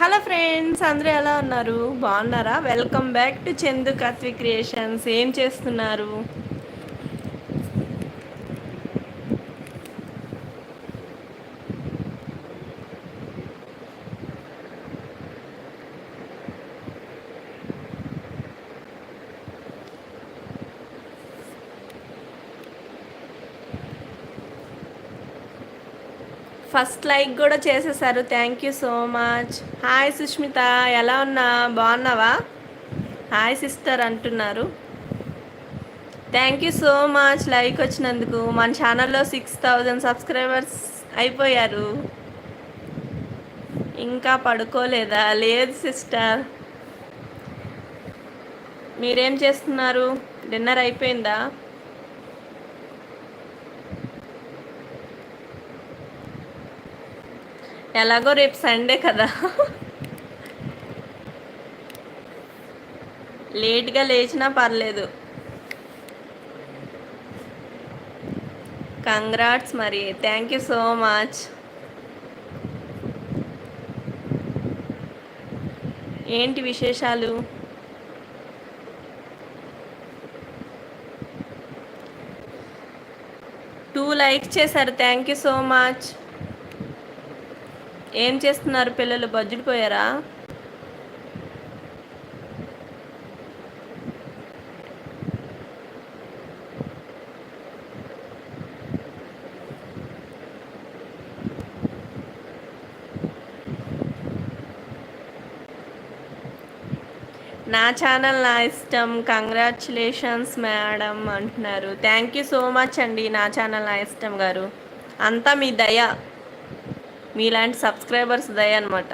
Hello friends అందరూ ఎలా ఉన్నారు? బాగున్నారా? Welcome back to Chandu Katvi creations. ఏం చేస్తున్నారు? ఫస్ట్ లైక్ కూడా చేసేసారు. Thank you so much hi Sushmita ఎలా ఉన్నా? బాగున్నావా? హాయ్ సిస్టర్ అంటున్నారు. Thank you so much like వచ్చినందుకు. మన ఛానల్లో సిక్స్ థౌజండ్ సబ్స్క్రైబర్స్ అయిపోయారు. ఇంకా పడుకోలేదా? లేదు సిస్టర్ మీరేం చేస్తున్నారు? డిన్నర్ అయిపోయిందా? ఎలాగో రేపు సండే కదా. లేట్గా లేచినా పర్లేదు. కంగ్రాట్స్ మరి. Thank you so much. ఏంటి విశేషాలు? టూ లైక్ చేశారు. Thank you so much. ఏం చేస్తున్నారు పిల్లలు? బజ్జుడిపోయారా నా ఛానల్ నా ఇష్టం. కంగ్రాచులేషన్స్ మేడం అంటున్నారు. థ్యాంక్ యూ సో మచ్ అండి. నా ఛానల్ నా ఇష్టం గారు. అంతా మీ దయ. మీలాంటి సబ్స్క్రైబర్స్ దయ అనమాట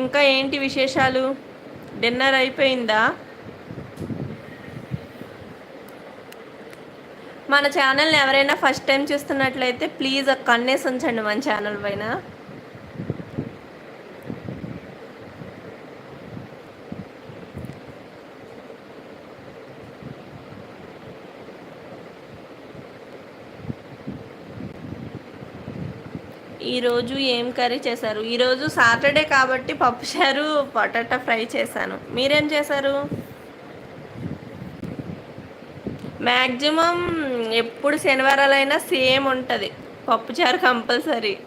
ఇంకా ఏంటి విశేషాలు? డిన్నర్ అయిపోయిందా? మన ఛానల్ని ఎవరైనా ఫస్ట్ టైం చూస్తున్నట్లయితే ప్లీజ్ కన్నేసి ఉంచండి మన ఛానల్ పైన. ఈరోజు ఏం కర్రీ చేశారు? ఈరోజు సాటర్డే కాబట్టి పప్పుచారు పొటాటో ఫ్రై చేశాను. మీరేం చేశారు? మ్యాక్సిమం ఎప్పుడు శనివారాలైనా సేమ్ ఉంటుంది. పప్పుచారు కంపల్సరీ.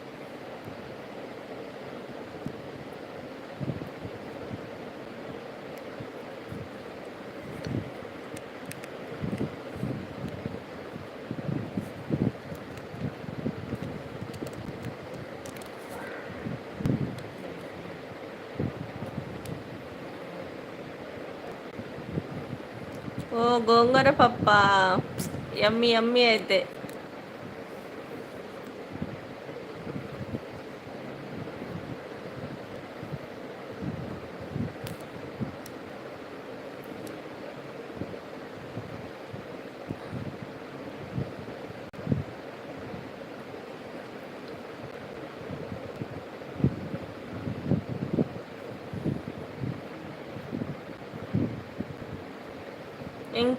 ఓ గోంగూర పప్ప. ఎమ్మి ఎమ్మి అయితే.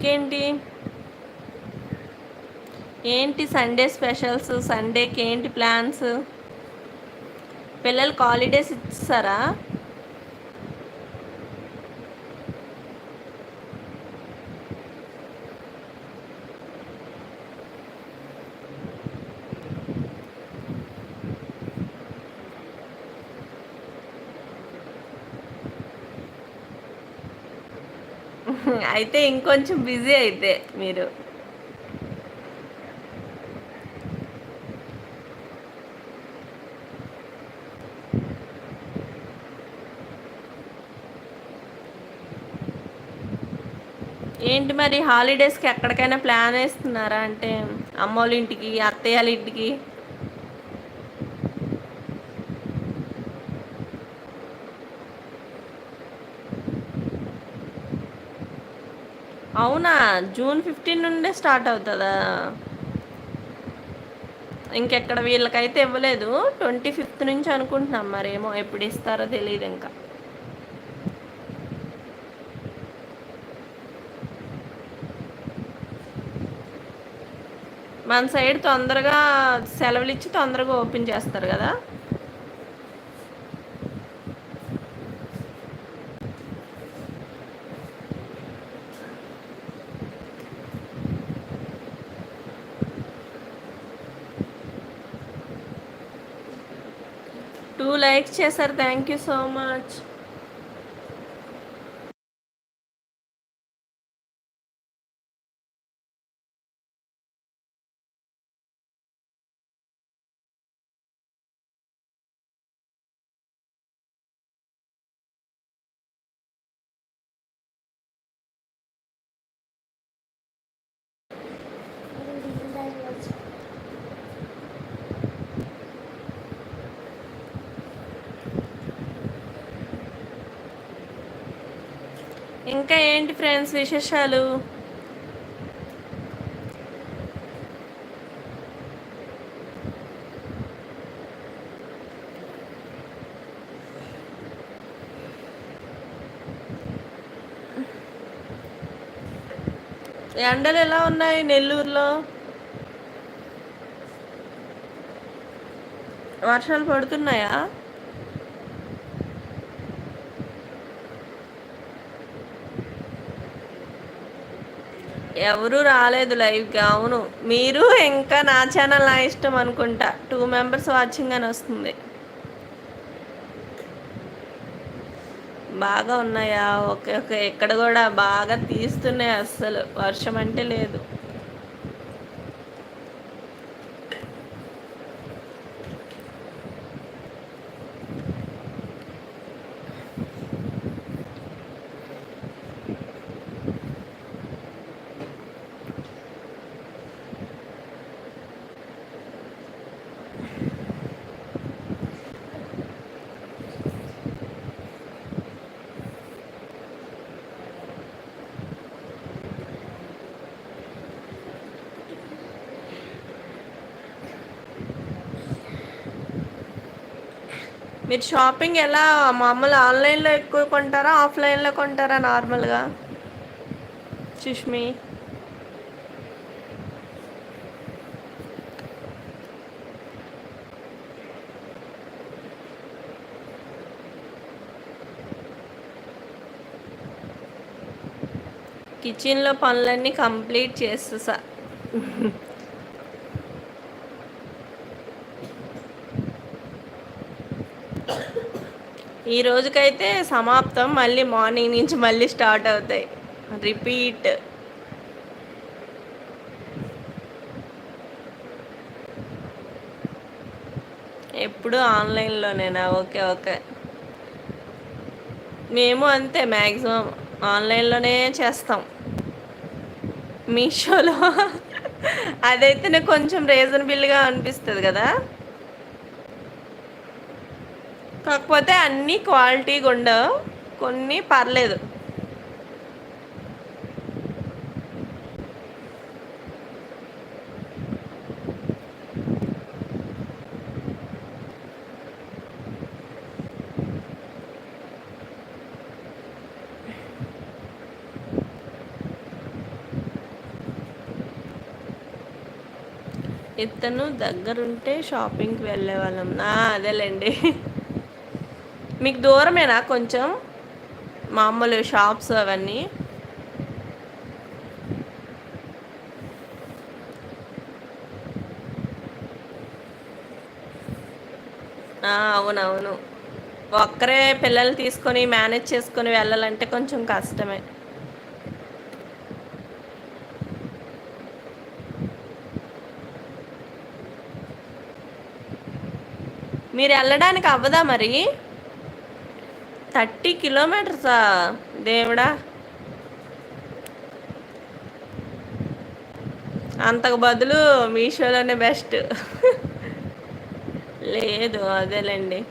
ఇంకేంటి? ఏంటి సండే స్పెషల్స్ సండేకి ఏంటి ప్లాన్స్ పిల్లలకి హాలిడేస్ ఇస్తారా అయితే ఇంకొంచెం బిజీ అయితే మీరు. ఏంటి మరి హాలిడేస్కి ఎక్కడికైనా ప్లాన్ వేస్తున్నారా? అంటే అమ్మోళ్ళ ఇంటికి అత్తయ్య వాళ్ళ ఇంటికి? అవునా? జూన్ ఫిఫ్టీన్ నుండే స్టార్ట్ అవుతుందా? ఇంకెక్కడ వీళ్ళకైతే ఇవ్వలేదు. ట్వంటీ ఫిఫ్త్ నుంచి అనుకుంటున్నాం మరేమో ఎప్పుడు ఇస్తారో తెలియదు ఇంకా. మన సైడ్ తొందరగా సెలవులు ఇచ్చి తొందరగా ఓపెన్ చేస్తారు కదా? టూ లైక్స్ చేశారు. Thank you so much. ఇంకా ఏంటి ఫ్రెండ్స్ విశేషాలు? ఎండలు ఎలా ఉన్నాయి నెల్లూరులో? వర్షాలు పడుతున్నాయా? ఎవరు రాలేదు లైవ్గా అవును. మీరు ఇంకా నా ఛానల్ నా ఇష్టం అనుకుంటా. టూ మెంబర్స్ వాచింగ్ అని వస్తుంది. బాగా ఉన్నాయా? Okay okay. ఇక్కడ కూడా బాగా తీస్తున్నాయి అస్సలు. వర్షం అంటే లేదు. మీరు షాపింగ్ ఎలా? మామూలు ఆన్లైన్లో ఎక్కువ కొంటారా ఆఫ్లైన్లో కొంటారా నార్మల్గా? సుష్మి. కిచెన్లో పనులన్నీ కంప్లీట్ చేస్తా ఈ రోజుకైతే సమాప్తం. మళ్ళీ మార్నింగ్ నుంచి మళ్ళీ స్టార్ట్ అవుతాయి. రిపీట్. ఎప్పుడు ఆన్లైన్లోనేనా? Okay okay. మేము అంతే మ్యాక్సిమం ఆన్లైన్లోనే చేస్తాం. మీషోలో. అదైతేనే కొంచెం రీజనబుల్గా అనిపిస్తుంది కదా? కాకపోతే అన్నీ క్వాలిటీగా ఉండవు కొన్ని పర్లేదు. ఇతను దగ్గరుంటే షాపింగ్కి వెళ్ళే వాళ్ళం అదేలేండి. మీకు దూరమేనా కొంచెం? మామూలు షాప్స్ అవన్నీ. అవునవును. ఒక్కరే పిల్లలు తీసుకొని మేనేజ్ చేసుకొని వెళ్ళాలంటే కొంచెం కష్టమే. మీరు వెళ్ళడానికి అవ్వదా మరి? థర్టీ కిలోమీటర్సా? దేవుడా. అంతకు బదులు మీషోలోనే బెస్ట్. లేదు అదేలేండి.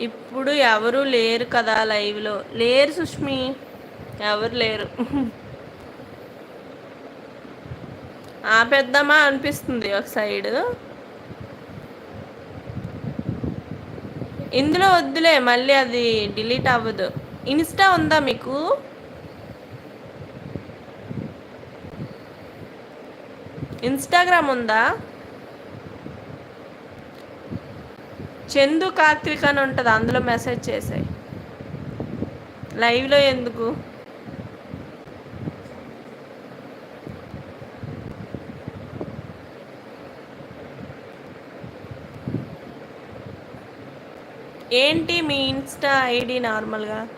ఇప్పుడు ఎవరు లేరు కదా లైవ్లో లేరు సుష్మి. ఎవరు లేరు. ఆపేద్దామా అనిపిస్తుంది ఒక సైడ్ ఇందులో వద్దులే మళ్ళీ అది డిలీట్ అవ్వదు. ఇన్స్టా ఉందా మీకు? ఇన్స్టాగ్రామ్ ఉందా? చందు కార్తీక్ అని ఉంటుంది అందులో మెసేజ్ చేసాయి. లైవ్లో ఎందుకు? ఏంటి మీ ఇన్స్టా ఐడి నార్మల్గా?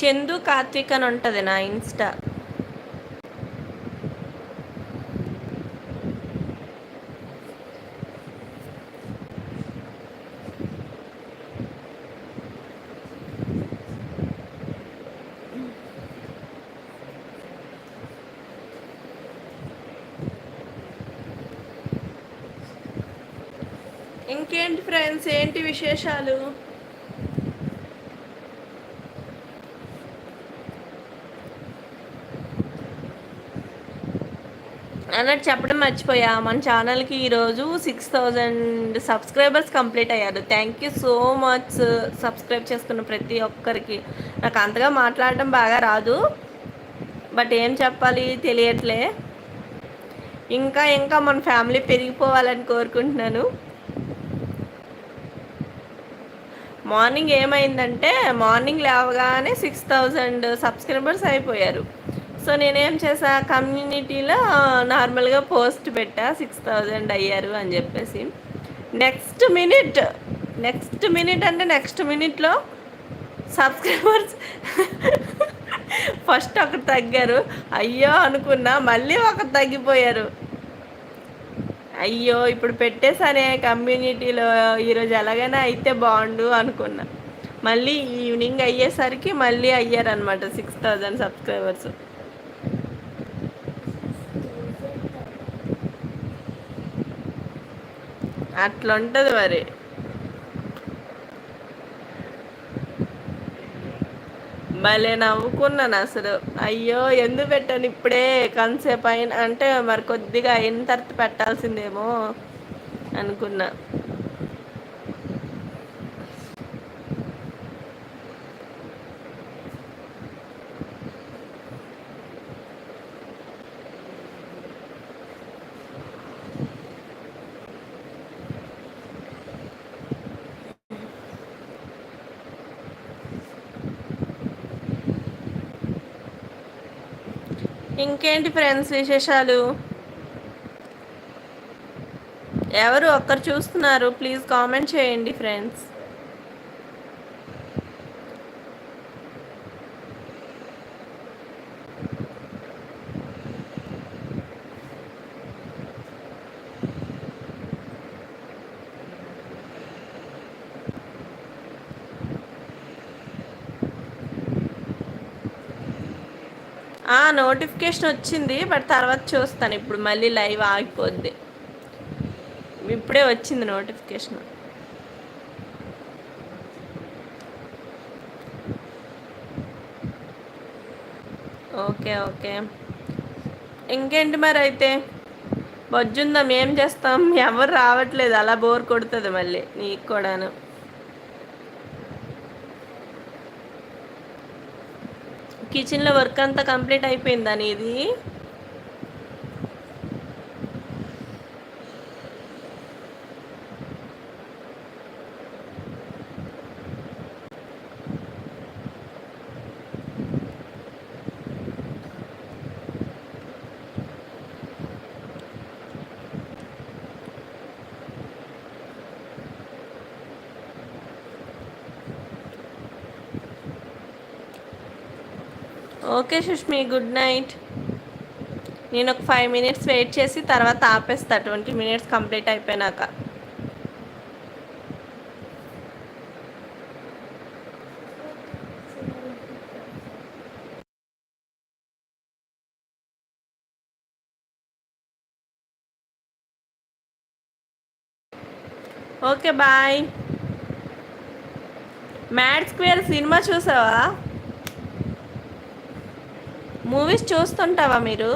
చందు కార్తీక్ అని ఉంటుంది నా ఇన్స్టా. ఇంకేంటి ఫ్రెండ్స్ ఏంటి విశేషాలు? అన్నట్టు చెప్పడం మర్చిపోయా మన ఛానల్కి ఈరోజు సిక్స్ థౌజండ్ సబ్స్క్రైబర్స్ కంప్లీట్ అయ్యారు. Thank you so much subscribe చేసుకున్న ప్రతి ఒక్కరికి. నాకు అంతగా మాట్లాడడం బాగా రాదు. బట్ ఏం చెప్పాలి తెలియట్లే. ఇంకా ఇంకా మన ఫ్యామిలీ పెరిగిపోవాలని కోరుకుంటున్నాను. మార్నింగ్ ఏమైందంటే మార్నింగ్ లేవగానే సిక్స్ థౌజండ్ సబ్స్క్రైబర్స్ అయిపోయారు. సో నేనేం చేసా కమ్యూనిటీలో నార్మల్గా పోస్ట్ పెట్టా సిక్స్ థౌజండ్ అయ్యారు అని చెప్పేసి. నెక్స్ట్ మినిట్ నెక్స్ట్ మినిట్ అంటే నెక్స్ట్ మినిట్లో సబ్స్క్రైబర్స్ ఫస్ట్ ఒకటి తగ్గారు. అయ్యో అనుకున్నా మళ్ళీ ఒకటి తగ్గిపోయారు. అయ్యో ఇప్పుడు పెట్టేసరే కమ్యూనిటీలో. ఈరోజు ఎలాగైనా అయితే బాగుండు అనుకున్నా. మళ్ళీ ఈవినింగ్ అయ్యేసరికి మళ్ళీ అయ్యారనమాట సిక్స్ థౌజండ్ సబ్స్క్రైబర్స్. అట్లుంటుంది మరి. భలే నవ్వుకున్నాను అసలు. అయ్యో ఎందుకు పెట్టాను ఇప్పుడే కన్సేపు అయిన అంటే మరి కొద్దిగా అయిన తర్వాత పెట్టాల్సిందేమో అనుకున్నా. ఇంకేంటి ఫ్రెండ్స్ విశేషాలు? ఎవరు ఒక్కరు చూస్తున్నారు ప్లీజ్ కామెంట్ చేయండి ఫ్రెండ్స్. నోటిఫికేషన్ వచ్చింది బట్ తర్వాత చూస్తాను. ఇప్పుడు మళ్ళీ లైవ్ ఆగిపోద్ది. ఇప్పుడే వచ్చింది నోటిఫికేషన్. Okay okay. ఇంకేంటి మరి అయితే బొజ్జుందాం ఏం చేస్తాం? ఎవరు రావట్లేదు అలా బోర్ కొడుతుంది మళ్ళీ నీకు కూడాను. కిచెన్లో వర్క్ అంతా కంప్లీట్ అయిపోయిందా అనేది ఓకే సుష్మి గుడ్ నైట్. నేను ఒక ఫైవ్ మినిట్స్ వెయిట్ చేసి తర్వాత ఆపేస్తా. ట్వంటీ మినిట్స్ కంప్లీట్ అయిపోయినాక. Okay bye. Mad square cinema చూసావా? మూవీస్ చూస్తుంటావా మీరు?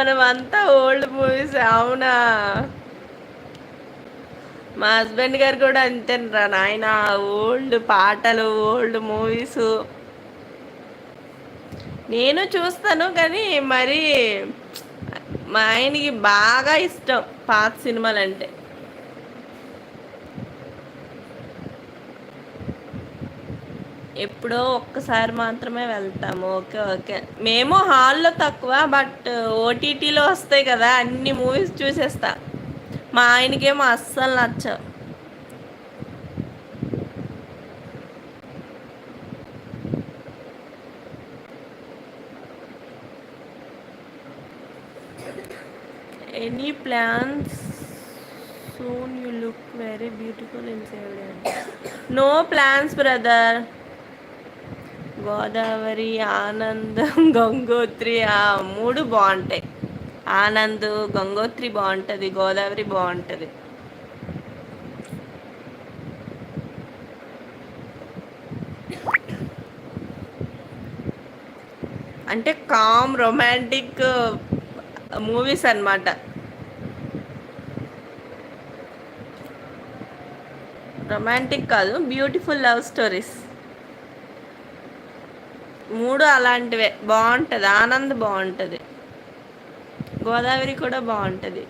మనమంతా ఓల్డ్ మూవీస్ అవునా? మా హస్బెండ్ గారు కూడా అంతేనరా నాయన. ఓల్డ్ పాటలు ఓల్డ్ మూవీస్ నేను చూస్తాను కానీ మరి మా ఆయనకి బాగా ఇష్టం పాత సినిమాలు అంటే ఎప్పుడో ఒక్కసారి మాత్రమే వెళ్తాము. Okay okay. మేము హాల్లో తక్కువ బట్ ఓటీటీలో వస్తాయి కదా అన్ని మూవీస్ చూసేస్తా. మా ఆయనకేమో అస్సలు నచ్చవు. Any plans soon you look very beautiful in save no plans brother Godavari Anandam Gangotri ఆ మూడు బాగుంటాయి. ఆనంద్ గంగోత్రి బాగుంటుంది గోదావరి బాగుంటుంది. అంటే కామ్ రొమాంటిక్ మూవీస్ అనమాట రొమాంటిక్ కాదు బ్యూటిఫుల్ లవ్ స్టోరీస్ మూడు అలాంటివే. బాగుంటుంది. ఆనంద్ బాగుంటుంది. గోదావరి కూడా బాగుంటుంది.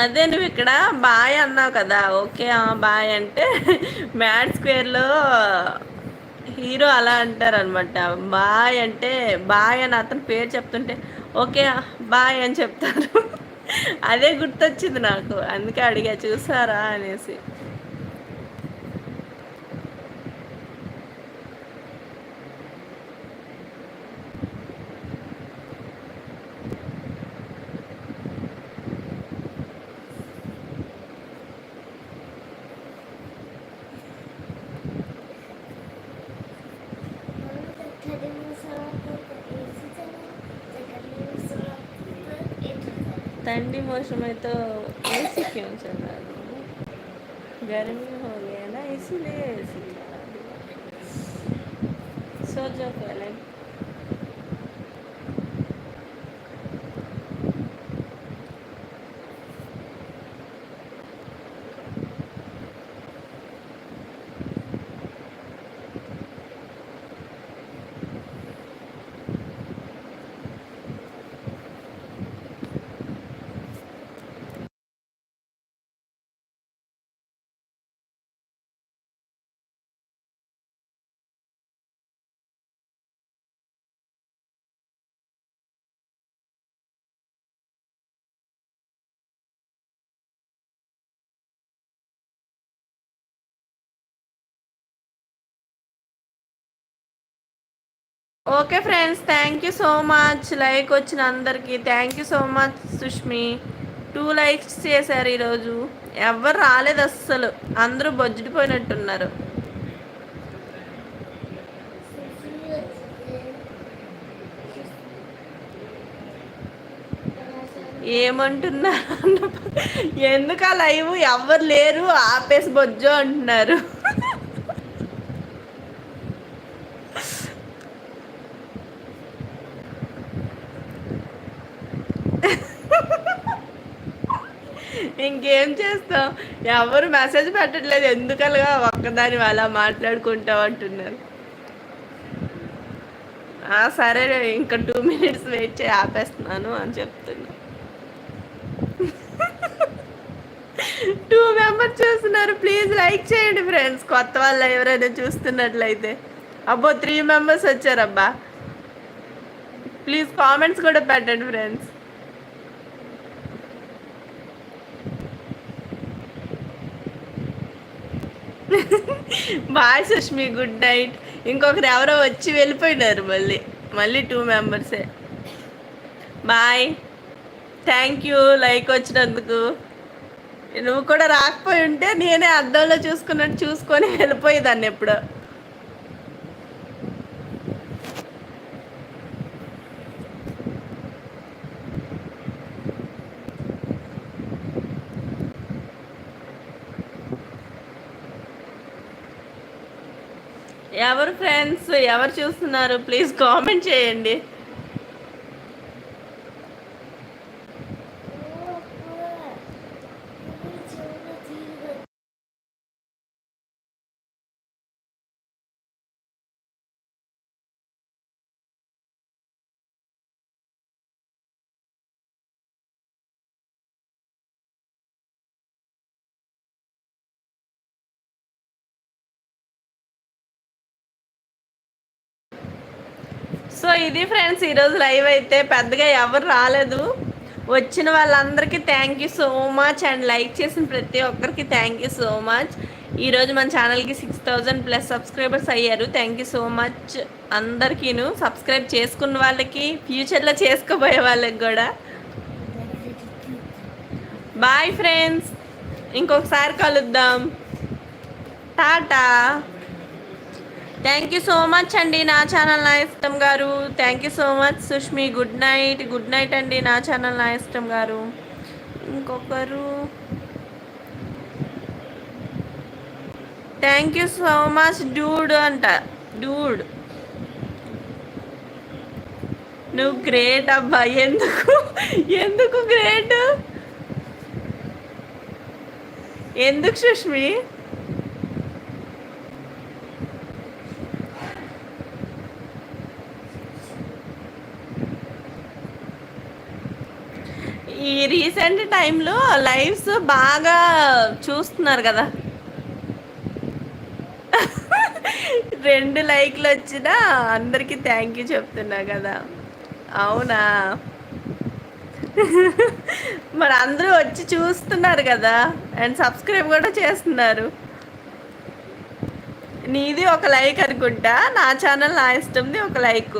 అదే నువ్వు ఇక్కడ బాయ్ అన్నావు కదా ఓకే బాయ్ అంటే మ్యాడ్ స్క్వేర్లో హీరో అలా అంటారు అనమాట బాయ్ అంటే బాయ్ అని అతని పేరు చెప్తుంటే ఓకే బాయ్ అని చెప్తారు. అదే గుర్తొచ్చింది నాకు అందుకే అడిగా చూసారా అనేసి. ठंडी मौसम में तो एसी क्यों चल रहा है? गर्मी हो गया ना, इसीलिए एसी सो सोचो पहले। Okay friends thank you so much like వచ్చిన అందరికీ thank you so much Sushmi. Two likes చేశారు ఈరోజు. ఎవరు రాలేదు అస్సలు. అందరూ బొజ్జుడిపోయినట్టున్నారు. ఏమంటున్నారు? ఎందుకు ఆ లైవ్ ఎవరు లేరు ఆపేసి బొజ్జు అంటున్నారు ఇంకేం చేస్తాం. ఎవరు మెసేజ్ పెట్టట్లేదు. ఎందుకలగా ఒక్కదాని అలా మాట్లాడుకుంటాం అంటున్నారు. ఆ, సరే ఇంకా టూ మినిట్స్ వెయిట్ చేయి ఆపేస్తున్నాను అని చెప్తున్నా. టూ మెంబర్స్ చూస్తున్నారు. ప్లీజ్ లైక్ చేయండి ఫ్రెండ్స్ కొత్త వాళ్ళు ఎవరైనా చూస్తున్నట్లయితే. అబ్బో త్రీ మెంబర్స్ వచ్చారబ్బా. ప్లీజ్ కామెంట్స్ కూడా పెట్టండి friends bye Sushmi good night ఇంకొకరు ఎవరో వచ్చి వెళ్ళిపోయినారు మళ్ళీ. మళ్ళీ టూ మెంబర్సే బాయ్ థ్యాంక్ యూ లైక్ వచ్చినందుకు. నువ్వు కూడా రాకపోయి ఉంటే నేనే అద్దంలో చూసుకున్నట్టు చూసుకొని వెళ్ళిపోయేదాన్ని ఎప్పుడో ఎవరు ఫ్రెండ్స్ ఎవరు చూస్తున్నారు? ప్లీజ్ కామెంట్ చేయండి. సో ఇది ఫ్రెండ్స్ ఈరోజు లైవ్ అయితే పెద్దగా ఎవరు రాలేదు. వచ్చిన వాళ్ళందరికీ thank you so much and like చేసిన ప్రతి ఒక్కరికి థ్యాంక్ యూ సో మచ్ ఈరోజు మన ఛానల్కి సిక్స్ థౌజండ్ ప్లస్ సబ్స్క్రైబర్స్ అయ్యారు. థ్యాంక్ యూ సో మచ్ అందరికీను. సబ్స్క్రైబ్ చేసుకున్న వాళ్ళకి ఫ్యూచర్లో చేసుకోబోయే వాళ్ళకి కూడా. బాయ్ ఫ్రెండ్స్ ఇంకొకసారి కలుద్దాం. Tata thank you so much అండి నా ఛానల్ నా ఇష్టం గారు. Thank you so much Sushmi good night good night అండి నా ఛానల్ నా ఇష్టం గారు. ఇంకొకరు. Thank you so much dude అంట. డూడ్ నువ్వు గ్రేట్ అబ్బా. ఎందుకు? ఎందుకు గ్రేట్ ఎందుకు సుష్మి ఈ రీసెంట్ టైంలో లైవ్స్ బాగా చూస్తున్నారు కదా. రెండు లైక్లు వచ్చినా అందరికీ థ్యాంక్ యూ చెప్తున్నా కదా. అవునా? మరి అందరూ వచ్చి చూస్తున్నారు కదా అండ్ సబ్స్క్రైబ్ కూడా చేస్తున్నారు. నీది ఒక లైక్ అనుకుంటా నా ఛానల్ నా ఇష్టంది ఒక లైక్.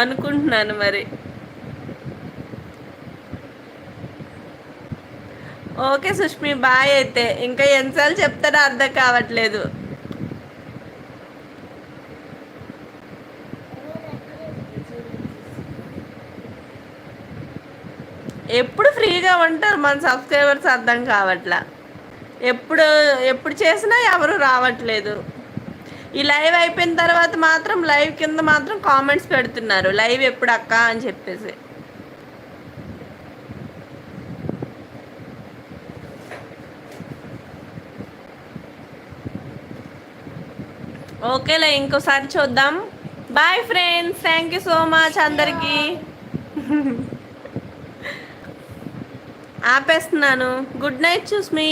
అనుకుంటున్నాను మరి. ఓకే సుష్మి బాయ్ అయితే. ఇంకా ఎన్నిసార్లు చెప్తారో అర్థం కావట్లేదు. ఎప్పుడు ఫ్రీగా ఉంటారు మన సబ్స్క్రైబర్స్ అర్థం కావట్లా? ఎప్పుడు ఎప్పుడు చేసినా ఎవరు రావట్లేదు. ఈ లైవ్ అయిపోయిన తర్వాత మాత్రం లైవ్ కింద మాత్రం కామెంట్స్ పెడుతున్నారు. లైవ్ ఎప్పుడు అక్క అని చెప్పేసి. ఓకేలే ఇంకోసారి చూద్దాం. Bye friends thank you so much అందరికీ. ఆపేస్తున్నాను. Good night Sushmi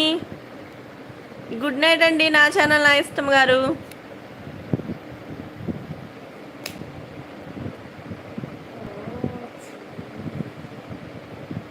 good night అండి నా ఛానల్ నా ఇష్టం గారు.